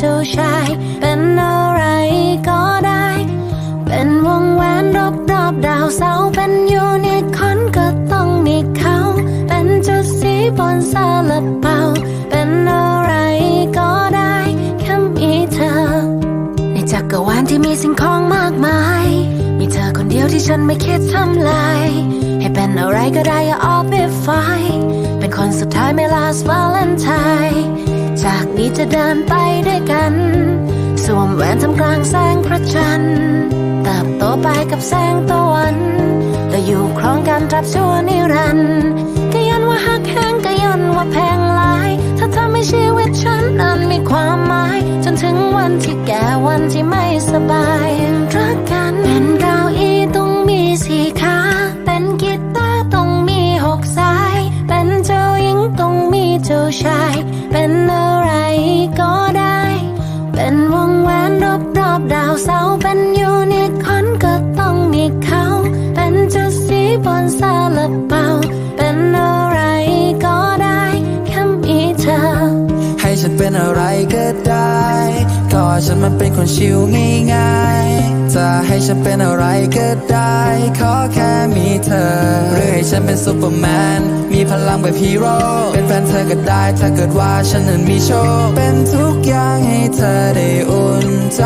เจ้าชาย เป็นอะไรก็ได้ เป็นวงแหวนรอบรอบดาวเสาเป็นยูนิคอนก็ต้องมีเขา เป็นจุดสีบนซาลาเปาเป็นอะไรก็ได้แค่มีเธอ ในจักรวาลที่มีสิ่งของมากมาย มีเธอคนเดียวที่ฉันไม่คิดทำลายให้เป็นอะไรก็ได้อย่าออกไปไฟเป็นคนสุดท้ายไม่ last valentine จากนี้จะเดินไปด้วยกัน สวมแหวนทำกลางแสงพระจันทร์เติบโตไปกับแสงตะวันและอยู่ครองกันตราบชั่วนิรันดร์ก็ยันว่าหักแห้งก็ยันว่าแพงหลาย ถ้าทำให้ชีวิตฉันนั้นมีความหมาย จนถึงวันที่แก่วันที่ไม่สบายรักกันเป็น เจ้าชาย เป็นอะไรก็ได้ เป็นวงแหวนรอบรอบดาวเสาร์เป็นยูนิคอนก็ต้องมีเขา เป็นจุดสีบนซาลาเปาเป็นอะไรก็ได้แค่มีเธอ ให้ฉันเป็นอะไรก็ได้ก็ฉันมันเป็นคนชิวง่ายๆจะให้ฉันเป็นอะไรก็ได้ ขอแค่มีเธอหรือให้ ฉันเป็นซูเปอร์แมน มีพลังแบบฮีโร่ เป็นแฟนเธอก็ได้ ถ้าเกิดว่าฉันนั้นมีโชค เป็นทุกอย่างให้เธอได้อุ่นใจ